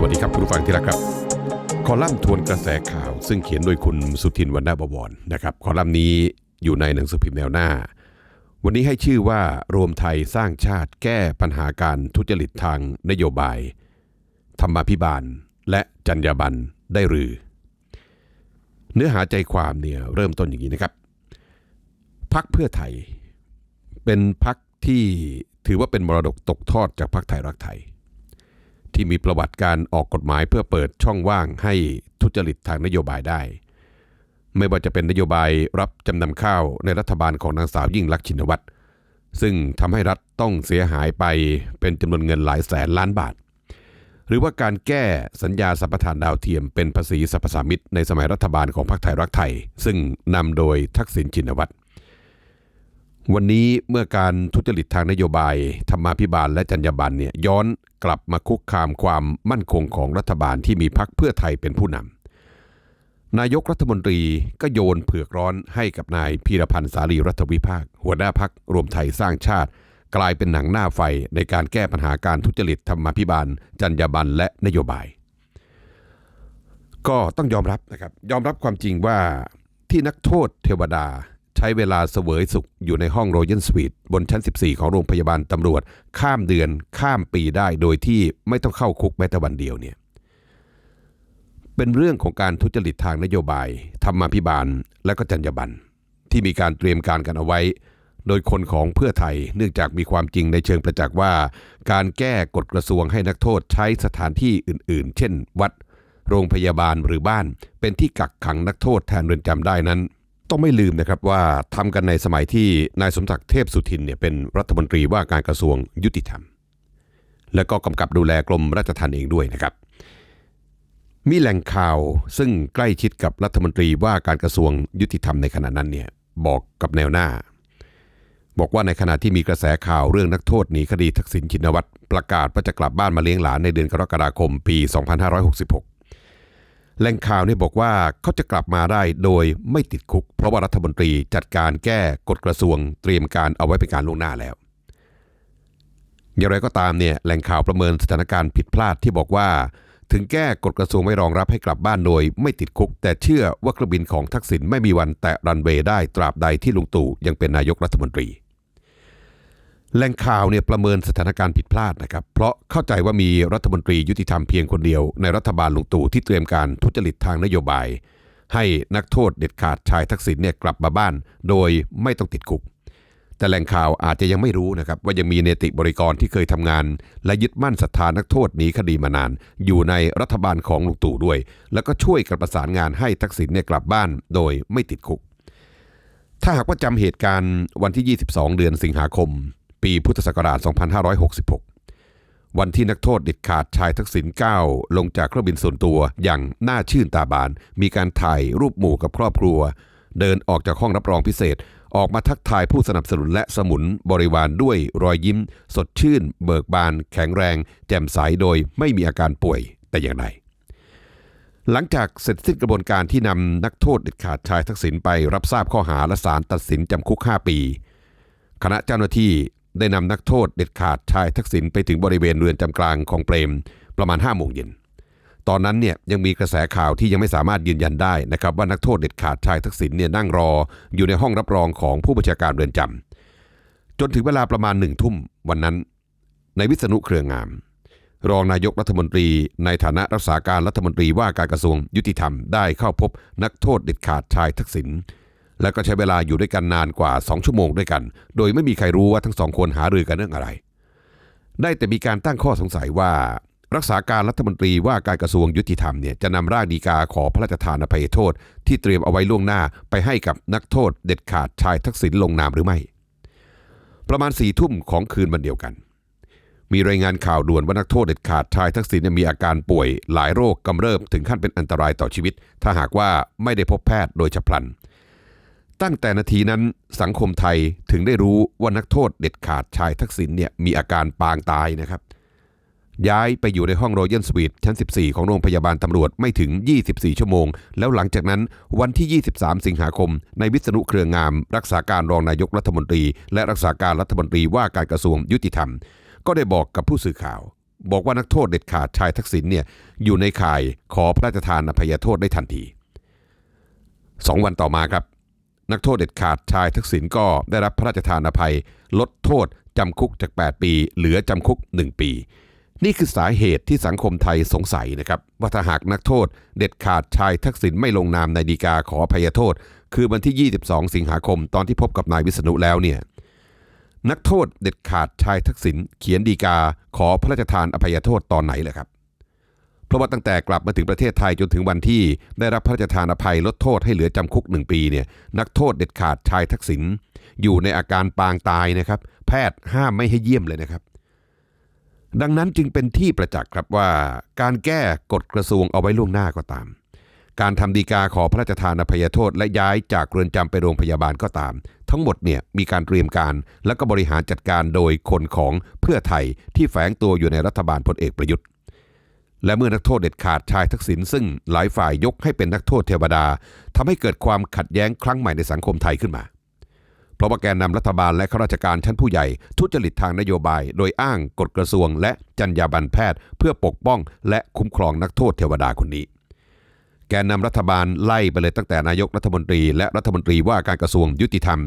สวัสดีครับคุณผู้ฟังที่รักครับ คอลัมน์ทวนกระแสข่าว ซึ่งเขียนโดยคุณสุทินวรรณบวรนะครับ คอลัมน์นี้อยู่ในหนังสือพิมพ์แนวหน้า วันนี้ให้ชื่อว่ารวมไทยสร้างชาติแก้ปัญหาการทุจริตทางนโยบาย ธรรมาภิบาล และจรรยาบรรณได้หรือ เนื้อหาใจความเนี่ยเริ่มต้นอย่างนี้นะครับพักเพื่อไทย เป็นพักที่ถือว่าเป็นมรดกตกทอดจากพักไทยรักไทย ที่มีประวัติการออกกฎหมายเพื่อเปิดช่องว่างให้ทุจริตทางนโยบายได้ ไม่ว่าจะเป็นนโยบายรับจำนำข้าวในรัฐบาลของนางสาวยิ่งลักษณ์ชินวัตรซึ่งทำให้รัฐต้องเสียหายไปเป็นจำนวนเงินหลายแสนล้านบาท หรือว่าการแก้สัญญาสัมปทานดาวเทียมเป็นภาษีสรรพสามิตในสมัยรัฐบาลของพรรคไทยรักไทย ซึ่งนำโดยทักษิณชินวัตร วันนี้เมื่อการทุจริตทางนโยบาย ธรรมาภิบาลและจรรยาบรรณเนี่ยย้อนกลับมาคุกคามความมั่นคงของรัฐบาลที่มีพักเพื่อไทยเป็นผู้นำนายกรัฐมนตรีก็โยนเผือกร้อนให้กับนายพีรพันธ์สารีรัฐวิภาค หัวหน้าพักรวมไทยสร้างชาติ กลายเป็นหนังหน้าไฟในการแก้ปัญหาการทุจริตธรรมาภิบาล จรรยาบรรณและนโยบาย ก็ต้องยอมรับนะครับยอมรับความจริงว่าที่นักโทษเทวดา ใช้เวลาเสวยสุขอยู่ในห้องโรยัลสวีทบนชั้น 14 ของโรงพยาบาลตำรวจ ข้ามเดือนข้ามปีได้โดยที่ไม่ต้องเข้าคุกแม้แต่วันเดียวเนี่ยเป็นเรื่องของการทุจริตทางนโยบายธรรมาภิบาลและก็จรรยาบรรณที่มีการเตรียมการกันเอาไว้ โดยคนของเพื่อไทยเนื่องจากมีความจริงในเชิงประจักษ์ว่า การแก้กฎกระทรวงให้นักโทษใช้สถานที่อื่น ๆ เช่น วัด โรงพยาบาลหรือบ้าน เป็นที่กักขังนักโทษแทนเรือนจำได้นั้น ต้องไม่ลืมนะครับว่าทำกันในสมัยที่นายสมศักดิ์เทพสุทินเนี่ยเป็นรัฐมนตรีว่าการกระทรวงยุติธรรม และก็กำกับดูแลกรมราชทัณฑ์เองด้วยนะครับ มีแหล่งข่าวซึ่งใกล้ชิดกับรัฐมนตรีว่าการกระทรวงยุติธรรมในขณะนั้นเนี่ยบอกกับแนวหน้า บอกว่าในขณะที่มีกระแสข่าวเรื่องนักโทษหนีคดีทักษิณชินวัตรประกาศว่าจะกลับบ้านมาเลี้ยงหลานในเดือนกรกฎาคมปี 2566 แหล่งข่าวนี่บอกว่าเขาจะกลับมาได้โดยไม่ติดคุก เพราะว่ารัฐมนตรีจัดการแก้กฎกระทรวงเตรียมการเอาไว้เป็นการล่วงหน้าแล้ว อย่างไรก็ตามเนี่ยแหล่งข่าวประเมินสถานการณ์ผิดพลาดที่บอกว่า ถึงแก้กฎกระทรวงไม่รองรับให้กลับบ้านโดย ไม่ติดคุก แต่เชื่อว่าเครื่องบินของทักษิณไม่มีวันแตะรันเวย์ได้ตราบใดที่ลุงตู่ยังเป็นนายกรัฐมนตรี แหล่งข่าวเนี่ยประเมินสถานการณ์ผิดพลาดนะครับ เพราะเข้าใจว่ามีรัฐมนตรียุติธรรมเพียงคนเดียว ในรัฐบาลลุงตู่ที่เตรียมการทุจริตทางนโยบาย ให้นักโทษเด็ดขาดชายทักษิณเนี่ยกลับมาบ้าน โดยไม่ต้องติดคุก แต่แหล่งข่าวอาจจะยังไม่รู้นะครับว่ายังมีเนติบริกรที่เคยทำงาน และยึดมั่นศรัทธานักโทษหนีคดีมานาน อยู่ในรัฐบาลของลุงตู่ด้วย แล้วก็ช่วยกันประสานงานให้ทักษิณเนี่ยกลับบ้าน โดยไม่ติดคุก ถ้าหากว่าจำเหตุการณ์วันที่ 22 เดือนสิงหาคม ปีพุทธศักราช 2566 วันที่นักโทษเด็ดขาดชายทักษิณก้าลงจากเครื่องบินส่วนตัวอย่างน่าชื่นตาบาน มีการถ่ายรูปหมู่กับครอบครัว เดินออกจากห้องรับรองพิเศษ ออกมาทักทายผู้สนับสนุนและสมุนบริวารด้วยรอยยิ้ม สดชื่น เบิกบาน แข็งแรง แจ่มใสโดยไม่มีอาการป่วยแต่อย่างใดหลังจากเสร็จสิ้นกระบวนการที่นำนักโทษเด็ดขาดชายทักษิณไปรับทราบข้อหาและศาลตัดสินจำคุก 5 ปี คณะเจ้าหน้าที่ ได้นำนักโทษเด็ดขาดชายทักษิณไปถึงบริเวณเรือนจำกลางของเปรมประมาณ5โมงเย็นตอนนั้นเนี่ยยังมีกระแสข่าวที่ยังไม่สามารถยืนยันได้นะครับว่านักโทษเด็ดขาดชายทักษิณเนี่ยนั่งรออยู่ในห้องรับรองของผู้บัญชาการเรือนจำจนถึงเวลาประมาณหนึ่งทุ่มวันนั้นในวิษณุเครืองาม รองนายกรัฐมนตรี ในฐานะรักษาการรัฐมนตรีว่าการกระทรวงยุติธรรมได้เข้าพบนักโทษเด็ดขาดชายทักษิณ และก็ใช้เวลาอยู่ด้วยกันนานกว่า 2 ชั่วโมงด้วยกัน โดยไม่มีใครรู้ว่าทั้งสองคนหารือกันเรื่องอะไร ได้แต่มีการตั้งข้อสงสัยว่า รักษาการรัฐมนตรีว่าการกระทรวงยุติธรรมเนี่ยจะนำร่างดีกาขอพระราชทานอภัยโทษ ที่เตรียมเอาไว้ล่วงหน้าไปให้กับนักโทษ เด็ดขาดชายทักษิณลงนามหรือไม่ ประมาณสี่ทุ่มของคืนวันเดียวกัน มีรายงานข่าวด่วนว่านักโทษเด็ดขาดชายทักษิณมีอาการป่วย หลายโรคกำเริบถึงขั้นเป็นอันตรายต่อชีวิต ถ้าหากว่าไม่ได้พบแพทย์โดยฉับพลัน ตั้งแต่นาทีนั้นสังคมไทยถึงได้รู้ว่านักโทษเด็ดขาดชายทักษิณเนี่ยมีอาการปางตายนะครับ ย้ายไปอยู่ในห้องรอยัลสวีทชั้น 14 ของโรงพยาบาลตำรวจไม่ถึง 24 ชั่วโมง แล้วหลังจากนั้นวันที่ 23 สิงหาคม ในวิษณุเครืองาม รักษาการรองนายกรัฐมนตรี และรักษาการรัฐมนตรีว่าการกระทรวงยุติธรรม ก็ได้บอกกับผู้สื่อข่าว บอกว่านักโทษเด็ดขาดชายทักษิณเนี่ยอยู่ในข่ายขอพระราชทานอภัยโทษได้ทันทีสองวันต่อมาครับ นักโทษเด็ดขาดชายทักษิณก็ได้รับพระราชทานอภัย ลดโทษจำคุกจาก 8 ปี เหลือจำคุก 1 ปี นี่คือสาเหตุที่สังคมไทยสงสัยนะครับว่าถ้าหากนักโทษ เด็ดขาดชายทักษิณไม่ลงนามในดีกาขออภัยโทษ คือวันที่ 22 สิงหาคมตอนที่พบกับนายวิษณุแล้วเนี่ยนักโทษเด็ดขาดชายทักษิณเขียนดีกาขอพระราชทานอภัยโทษตอนไหนเลยครับ เพราะว่าตั้งแต่กลับมาถึงประเทศไทยจนถึงวันที่ ได้รับพระราชทานอภัยลดโทษให้เหลือจำคุกหนึ่งปีเนี่ยนักโทษเด็ดขาดชายทักษิณอยู่ในอาการปางตายนะครับ แพทย์ห้ามไม่ให้เยี่ยมเลยนะครับ ดังนั้นจึงเป็นที่ประจักษ์ครับว่า การแก้กฎกระทรวงเอาไว้ล่วงหน้าก็ตาม การทำดีกาขอพระราชทานอภัยโทษ และย้ายจากเรือนจำไปโรงพยาบาลก็ตาม ทั้งหมดเนี่ยมีการเตรียมการ และก็บริหารจัดการโดยคนของเพื่อไทยที่แฝงตัวอยู่ในรัฐบาลพลเอกประยุทธ์ และเมื่อนักโทษเด็ดขาดชายทักษิณซึ่งหลายฝ่ายยกให้เป็นนักโทษเทวดาทำให้เกิดความขัดแย้งครั้งใหม่ในสังคมไทยขึ้นมา เพราะว่าแกนนำรัฐบาลและข้าราชการชั้นผู้ใหญ่ ทุจริตทางนโยบาย โดยอ้างกฎกระทรวง และจรรยาบรรณแพทย์ เพื่อปกป้อง และคุ้มครองนักโทษเทวดาคนนี้ แกนนำรัฐบาลไล่ไปเลยตั้งแต่นายกรัฐมนตรี และรัฐมนตรีว่าการกระทรวงยุติธรรม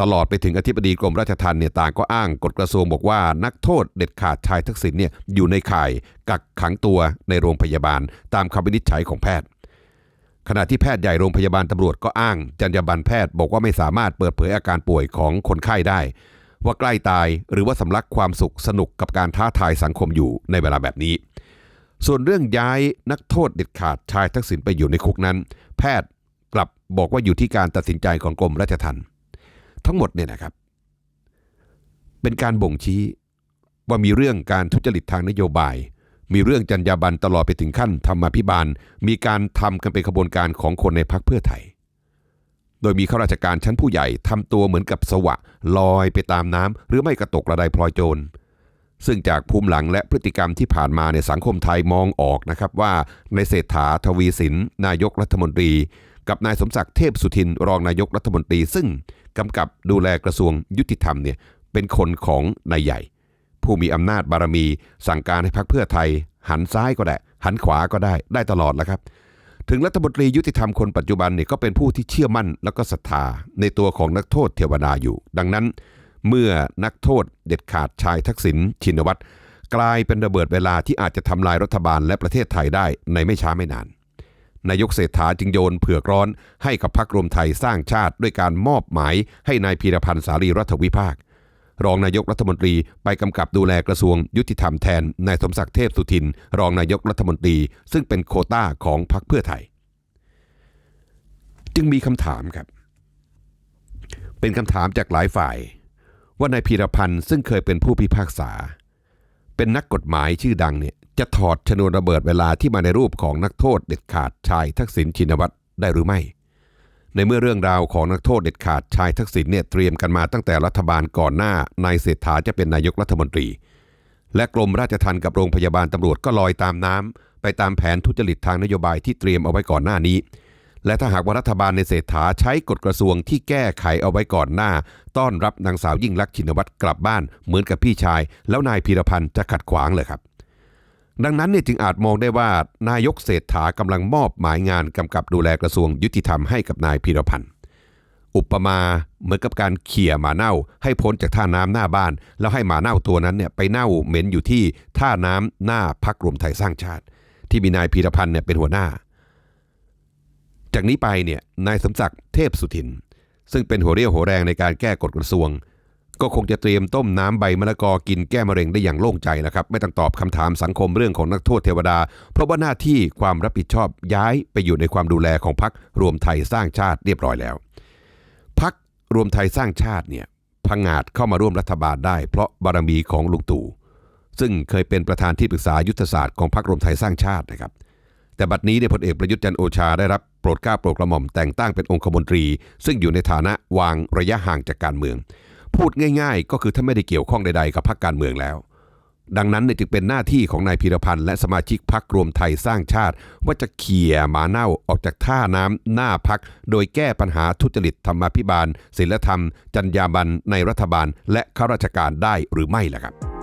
ตลอดไปถึงอธิบดีกรมราชทัณฑ์เนี่ยต่างก็อ้างกฎกระทรวงบอกว่า นักโทษเด็ดขาดชายทักษิณเนี่ยอยู่ในข่ายกักขังตัวในโรงพยาบาล ตามคำวินิจฉัยของแพทย์ ขณะที่แพทย์ใหญ่โรงพยาบาลตำรวจก็อ้างจรรยาบรรณแพทย์บอกว่าไม่สามารถเปิดเผยอาการป่วยของคนไข้ได้ ว่าใกล้ตายหรือว่าสำลักความสุขสนุกกับการท้าทายสังคมอยู่ในเวลาแบบนี้ ส่วนเรื่องย้ายนักโทษเด็ดขาดชายทักษิณไปอยู่ในคุกนั้น แพทย์กลับบอกว่าอยู่ที่การตัดสินใจของกรมราชทัณฑ์ ทั้งหมดเนี่ยนะครับ เป็นการบ่งชี้ว่ามีเรื่องการทุจริตทางนโยบาย มีเรื่องจรรยาบรรณตลอดไปถึงขั้นธรรมาภิบาล มีการทำกันเป็นขบวนการของคนในพักเพื่อไทย โดยมีข้าราชการชั้นผู้ใหญ่ทำตัวเหมือนกับสวะลอยไปตามน้ำหรือไม่กระตกระไดพลอยโจรซึ่งจากภูมิหลังและพฤติกรรมที่ผ่านมาในสังคมไทยมองออกนะครับว่าในเศรษฐาทวีสินนายกรัฐมนตรี กับนายสมศักดิ์เทพสุทินรองนายกรัฐมนตรี ซึ่งกำกับดูแลกระทรวงยุติธรรมเนี่ยเป็นคนของนายใหญ่ ผู้มีอำนาจบารมี สั่งการให้พักเพื่อไทย หันซ้ายก็ได้ หันขวาก็ได้ได้ตลอดแล้วครับ ถึงรัฐมนตรียุติธรรมคนปัจจุบันเนี่ยก็เป็นผู้ที่เชื่อมั่นแล้วก็ศรัทธาในตัวของนักโทษเทวดาอยู่ ดังนั้น เมื่อนักโทษเด็ดขาดชายทักษิณชินวัตรกลายเป็นระเบิดเวลาที่อาจจะทำลายรัฐบาลและประเทศไทยได้ในไม่ช้าไม่นาน นายกเศรษฐาจึงโยนเผือกร้อนให้กับพรรครวมไทยสร้างชาติด้วยการมอบหมายให้นายพีรพันธ์สารีรัฐวิภาค รองนายกรัฐมนตรีไปกำกับดูแลกระทรวงยุติธรรมแทนนายสมศักดิ์เทพสุทิน รองนายกรัฐมนตรี ซึ่งเป็นโคต้าของพรรคเพื่อไทย จึงมีคำถามครับ เป็นคำถามจากหลายฝ่าย ว่านายพีรพันธ์ซึ่งเคยเป็นผู้พิพากษา เป็นนักกฎหมายชื่อดังเนี่ย จะถอดชนวนระเบิดเวลาที่มาในรูปของนักโทษเด็ดขาดชายทักษิณชินวัตรได้หรือไม่ ในเมื่อเรื่องราวของนักโทษเด็ดขาดชายทักษิณเนี่ยเตรียมกันมาตั้งแต่รัฐบาลก่อนหน้านายเศรษฐาจะเป็นนายกรัฐมนตรี และกรมราชทัณฑ์กับโรงพยาบาลตำรวจก็ลอยตามน้ำไปตามแผนทุจริตทางนโยบายที่เตรียมเอาไว้ก่อนหน้านี้ และถ้าหากว่ารัฐบาลในเศรษฐาใช้กฎกระทรวงที่แก้ไขเอาไว้ก่อนหน้า ต้อนรับนางสาวยิ่งลักษณ์ชินวัตรกลับบ้านเหมือนกับพี่ชาย แล้วนายพีรพันธ์จะขัดขวางเลยครับ ดังนั้นเนี่ยจึงอาจมองได้ว่านายกเศรษฐากำลังมอบหมายงานกำกับดูแลกระทรวงยุติธรรมให้กับนายพีรพันธ์อุปมาเหมือนกับการเขี่ยหมาเน่า ให้พ้นจากท่าน้ำหน้าบ้าน แล้วให้หมาเน่าตัวนั้นเนี่ยไปเน่าเหม็นอยู่ที่ท่าน้ำหน้าพักรวมไทยสร้างชาติ ที่มีนายพีรพันธ์เนี่ยเป็นหัวหน้า จากนี้ไปเนี่ยนายสมศักดิ์เทพสุทิน ซึ่งเป็นหัวเรี่ยวหัวแรงในการแก้กฎกระทรวง ก็คงจะเตรียมต้มน้ำใบมะละกอกินแก้มะเร็งได้อย่างโล่งใจแล้วครับ ไม่ต้องตอบคำถามสังคมเรื่องของนักโทษเทวดา เพราะว่าหน้าที่ความรับผิดชอบย้ายไปอยู่ในความดูแลของพักรวมไทยสร้างชาติเรียบร้อยแล้ว พักรวมไทยสร้างชาติเนี่ยพังอาจเข้ามาร่วมรัฐบาลได้ เพราะบารมีของลุงตู่ซึ่งเคยเป็นประธานที่ปรึกษายุทธศาสตร์ของพรรครวมไทยสร้างชาตินะครับ แต่บัดนี้เนี่ยพลเอกประยุทธ์จันโอชาได้รับโปรดเกล้าโปรดกระหม่อมแต่งตั้งเป็นองคมนตรี ซึ่งอยู่ในฐานะวางระยะห่างจากการเมือง พูดง่ายๆ ก็คือถ้าไม่ได้เกี่ยวข้องใดๆกับพรรคการเมืองแล้ว ดังนั้นเนี่ยจึงเป็นหน้าที่ของนายพีรพันธ์และสมาชิกพรรครวมไทยสร้างชาติ ว่าจะเขี่ยหมาเน่าออกจากท่าน้ำหน้าพักโดยแก้ปัญหาทุจริตธรรมาภิบาล ศิลธรรม จรรยาบรรณในรัฐบาล และข้าราชการได้หรือไม่ล่ะครับ